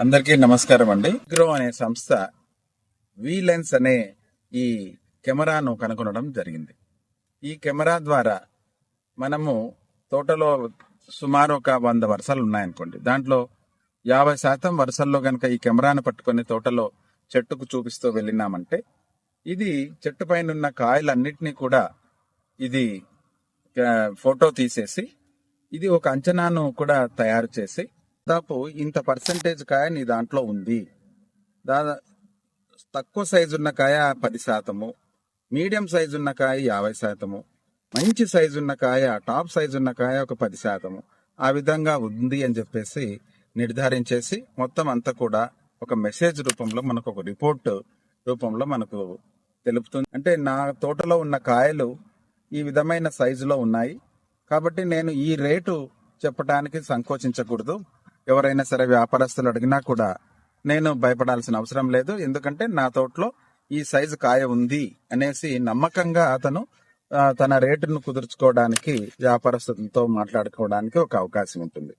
అందరికీ నమస్కారం అండి. గ్రో అనే సంస్థ వి లెన్స్ అనే ఈ కెమెరాను కనుగొనడం జరిగింది. ఈ కెమెరా ద్వారా మనము తోటలో సుమారు ఒక వంద వరుసలు ఉన్నాయనుకోండి. దాంట్లో యాభై శాతం వరుసల్లో కనుక ఈ కెమెరాను పట్టుకొని తోటలో చెట్టుకు చూపిస్తూ వెళ్ళినామంటే ఇది చెట్టు పైన ఉన్న కాయలన్నిటినీ కూడా ఇది ఫోటో తీసేసి ఇది ఒక అంచనాను కూడా తయారు చేసి దాదాపు ఇంత పర్సంటేజ్ కాయ నీ దాంట్లో ఉంది. దాదా తక్కువ సైజు ఉన్న కాయ పది శాతము మీడియం సైజు ఉన్న కాయ యాభై శాతము మంచి సైజు ఉన్న కాయ టాప్ సైజు ఉన్న కాయ ఒక పది శాతము. ఆ విధంగా ఉంది అని చెప్పేసి నిర్ధారించేసి మొత్తం అంతా కూడా ఒక మెసేజ్ రూపంలో మనకు ఒక రిపోర్ట్ రూపంలో మనకు తెలుపుతుంది. అంటే నా తోటలో ఉన్న కాయలు ఈ విధమైన సైజులో ఉన్నాయి. కాబట్టి నేను ఈ రేటు చెప్పడానికి సంకోచించకూడదు. ఎవరైనా సరే వ్యాపారస్తులు అడిగినా కూడా నేను భయపడాల్సిన అవసరం లేదు. ఎందుకంటే నా తోటలో ఈ సైజు కాయ ఉంది అనేసి నమ్మకంగా అతను తన రేటును కుదుర్చుకోవడానికి వ్యాపారస్తులతో మాట్లాడుకోవడానికి ఒక అవకాశం ఉంటుంది.